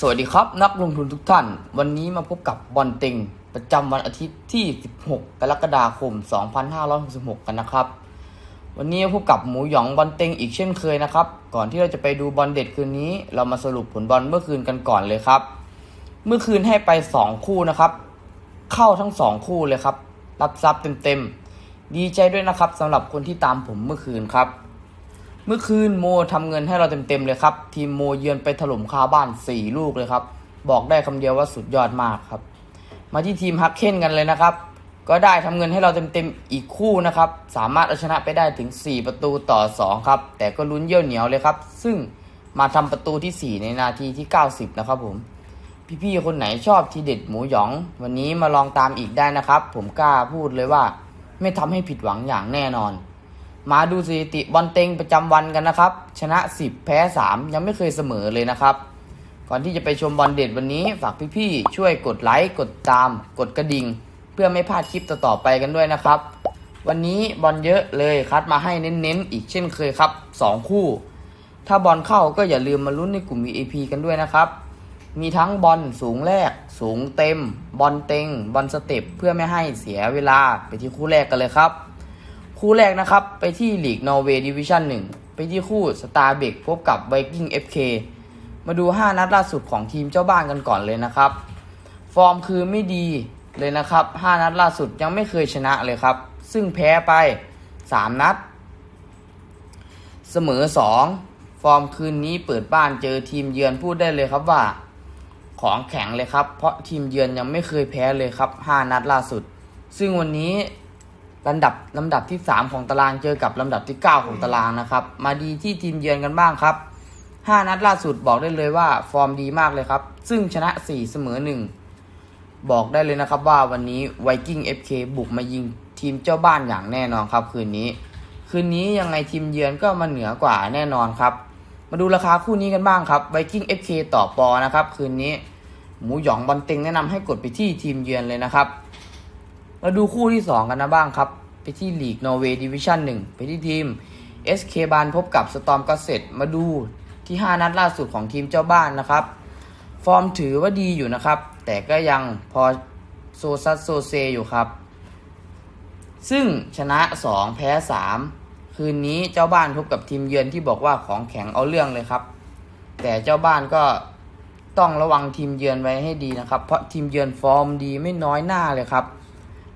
สวัสดีครับนักลงทุนทุกท่าน วันนี้มาพบกับบอลเต็ง ประจำวันอาทิตย์ที่ 16 กรกฎาคม 2566 กันนะครับ วันนี้พบกับหมูหยองบอลเต็งอีกเช่นเคยนะครับ ก่อนที่เราจะไปดูบอลเด็ดคืนนี้ เรามาสรุปผลบอลเมื่อคืนกันก่อนเลยครับ เมื่อคืนให้ไป 2 คู่นะครับ เข้าทั้ง 2 คู่เลยครับ รับทรัพย์เต็มๆดีใจด้วยนะครับสำหรับคนที่ตามผมเมื่อคืนครับ เมื่อคืนโมทำเงินให้เราเต็มๆเลยครับ ทีมโมเยือนไปถล่มคาบ้าน 4 ลูกเลยครับ บอกได้คำเดียวว่าสุดยอดมากครับ มาที่ทีมฮักเคนกันเลยนะครับ ก็ได้ทำเงินให้เราเต็มๆอีกคู่นะครับ สามารถเอาชนะไปได้ถึง 4 ประตูต่อ 2 ครับ แต่ก็ลุ้นเยี่ยวเหนียวเลยครับ ซึ่งมาทำประตูที่ 4 ในนาทีที่ 90 นะครับผม พี่ๆคนไหนชอบทีเด็ดหมูหยอง วันนี้มาลองตามอีกได้นะครับ ผมกล้าพูดเลยว่า ไม่ทำให้ผิดหวังอย่างแน่นอน มาดูสถิติบอลเต็งประจำวันกันนะครับ ชนะ 10 แพ้ 3 ยังไม่เคยเสมอเลยนะครับ ก่อนที่จะไปชมบอลเด็ดวันนี้ฝากพี่ๆช่วยกดไลค์กดตาม กดกระดิ่ง เพื่อไม่พลาดคลิปต่อๆไปกันด้วยนะครับ วันนี้บอลเยอะเลยคัดมาให้เน้นๆ อีกเช่นเคยครับ 2 คู่ ถ้าบอลเข้าก็อย่าลืมมาลุ้นในกลุ่ม VIP กันด้วยนะครับ มีทั้งบอลสูงแรก สูงเต็ม บอลเต็งบอลสเต็ปเพื่อไม่ให้เสียเวลาไปที่คู่แรกกันเลยครับ คู่แรกนะครับ ไปที่ลีกนอร์เวย์ดิวิชั่น1 ไปที่คู่สตาร์เบกพบกับไวกิ้ง FK มาดู 5 นัดล่าสุดของทีมเจ้าบ้านกันก่อนเลยนะครับ ฟอร์มคือไม่ดีเลยนะครับ 5 นัดล่าสุดยังไม่เคยชนะเลยครับ ซึ่งแพ้ไป 3 นัด เสมอ 2 ฟอร์มคืนนี้เปิดบ้านเจอทีมเยือนพูดได้เลยครับว่า ของแข็งเลยครับ เพราะทีมเยือนยังไม่เคยแพ้เลยครับ 5 นัดล่าสุด ซึ่งวันนี้ ลำดับลำดับที่ 3 ของตารางเจอกับลำดับที่ 9 ของตารางนะครับ มาดีที่ทีมเยือนกันบ้างครับ 5 นัดล่าสุดบอกได้เลยว่าฟอร์มดีมากเลยครับ ซึ่งชนะ 4 เสมอ 1 บอกได้เลยนะครับว่าวันนี้ไวกิ้ง FK บุกมายิงทีมเจ้าบ้านอย่างแน่นอนครับ คืนนี้ คืนนี้ยังไงทีมเยือนก็มาเหนือกว่าแน่นอนครับ มาดูราคาคู่นี้กันบ้างครับไวกิ้ง FK ต่อปอนะครับคืนนี้หมูหยองบอลเต็งแนะนำให้กดไปที่ทีมเยือนเลยนะครับมาดูคู่ที่ 2 กันนะบ้างครับ ไปที่ลีกนอร์เวย์ดิวิชั่น1ไปที่ทีม SK บานพบกับสตอมก็เสร็จมาดูที่ 5 นัดล่าสุดของทีมเจ้าบ้านนะครับ ฟอร์มถือว่าดีอยู่นะครับ แต่ก็ยังพอโซซัสโซเซอยู่ครับ ซึ่งชนะ 2 แพ้ 3 คืนนี้เจ้าบ้านพบกับทีมเยือนที่บอกว่าของแข็งเอาเรื่องเลยครับ แต่เจ้าบ้านก็ต้องระวังทีมเยือนไว้ให้ดีนะครับ เพราะทีมเยือนฟอร์มดีไม่น้อยหน้าเลยครับ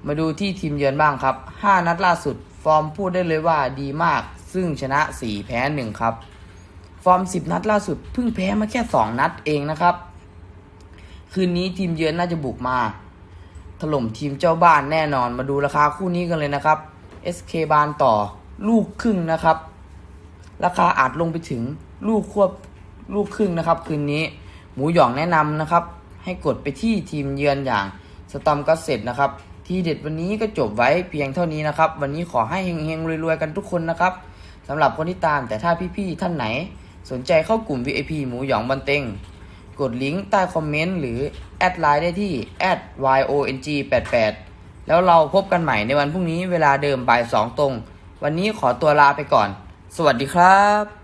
มาดูที่ทีมเยือนบ้างครับ 5 นัดล่าสุด ฟอร์มพูดได้เลยว่าดีมาก ซึ่งชนะ 4 แพ้ 1 ครับ ฟอร์ม 10 นัดล่าสุดเพิ่งแพ้มาแค่ 2 นัดเองนะครับ คืนนี้ทีมเยือนน่าจะบุกมา ถล่มทีมเจ้าบ้านแน่นอนมาดูราคาคู่นี้กันเลยนะครับ SK บานต่อลูกครึ่งนะครับ ราคาอาจลงไปถึงลูกควบลูกครึ่งนะครับ คืนนี้หมูหยองแนะนำนะครับ ให้กดไปที่ทีมเยือนอย่างสตอมก็เสร็จนะครับ ทีเด็ดวันนี้ก็จบไว้เพียงเท่านี้นะครับ วันนี้ขอให้เฮงๆรวยๆกันทุกคนนะครับสำหรับคนที่ตามแต่ถ้าพี่ๆท่านไหน สนใจเข้ากลุ่ม VIP หมูหยองบันเต็งกดลิงก์ใต้คอมเมนต์หรือ แอดไลน์ได้ที่ @yong88 แล้วเราพบกันใหม่ในวันพรุ่งนี้เวลาเดิมบ่าย2ตรง วันนี้ขอตัวลาไปก่อน สวัสดีครับ